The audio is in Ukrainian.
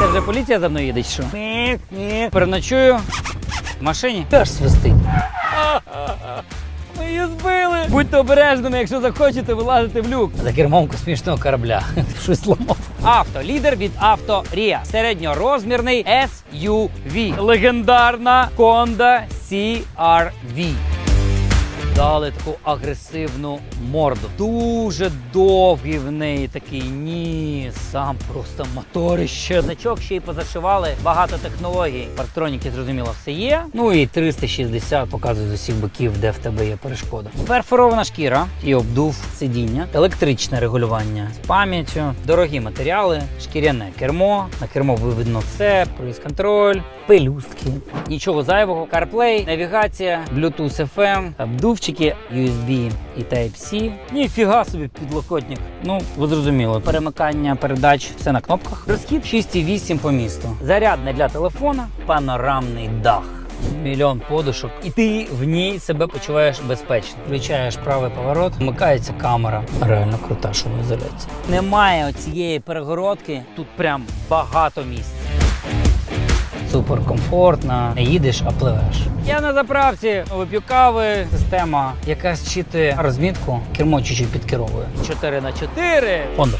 Це вже поліція за мною їде, що? Мік, мік. Переночую в машині. Теж свистить. Ми її збили. Будьте обережними, якщо захочете вилазити в люк. За кермом космічного корабля. Щось зламав. Авто. Лідер від авто Рія. Середньорозмірний SUV. Легендарна Honda CR-V. Дали таку агресивну морду. Дуже довгий в неї такий ніс, сам просто моторище. Значок ще й позашивали. Багато технологій. Парктроніки, зрозуміло, все є. Ну і 360 показує з усіх боків, де в тебе є перешкода. Перфорована шкіра і обдув сидіння, електричне регулювання з пам'яттю, дорогі матеріали, шкіряне кермо. На кермо виведено все, круїз контроль, пелюстки. Нічого зайвого. CarPlay, навігація, Bluetooth FM, обдувчики, USB і Type-C. Ніфіга собі підлокотник. Ну, ви зрозуміли, перемикання передач все на кнопках. Розхід 6,8 по місту. Зарядне для телефона, панорамний дах. Мільйон подушок, і ти в ній себе почуваєш безпечно. Включаєш правий поворот, вмикається камера. Реально крута шумоізоляція. Немає оцієї перегородки. Тут прям багато місць. Супер комфортно. Не їдеш, а пливеш. Я на заправці вип'ю кави. Система, яка зчитує розмітку, кермо чуть-чуть підкеровує. 4 на 4 Honda.